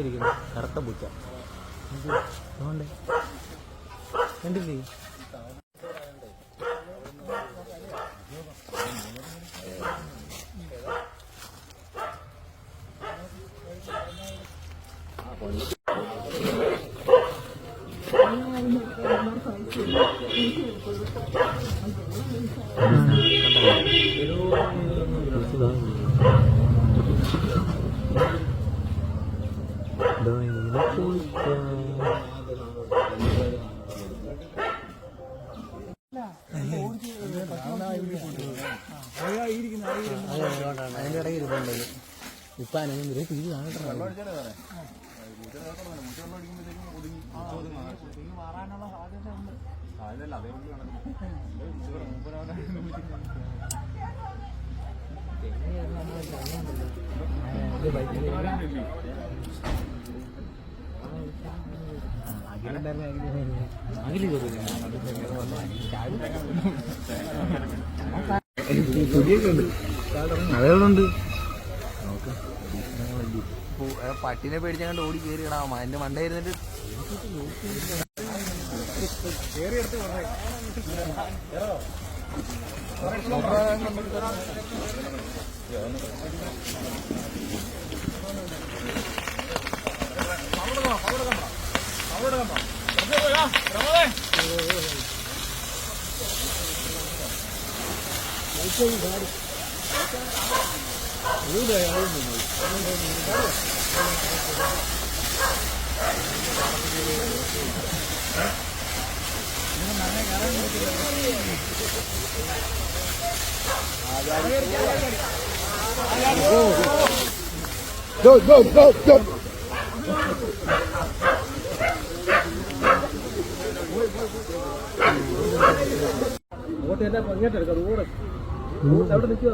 ഇരിക്കുന്നു. കറുത്ത പൂച്ച. അതുകൊണ്ട് കണ്ടില്ലേ? ആ അതിന്റെ ഇടയിൽ ഇരുന്നുണ്ട് ഇപ്പൊ അനങ്ങുന്നില്ല ഇത് കാണട്ടെ അതുകൊണ്ട് പട്ടിനെ പേടിച്ചാണ്ട് ഓടി കയറിയിടാ അതിന്റെ മണ്ട ഇരുന്നിട്ട് ಬೇರೆ ಯಾರು അങ്ങോട്ട് എന്നെ ഇങ്ങോട്ട് എടുക്കാം റോഡ് അവിടെ നിൽക്കുക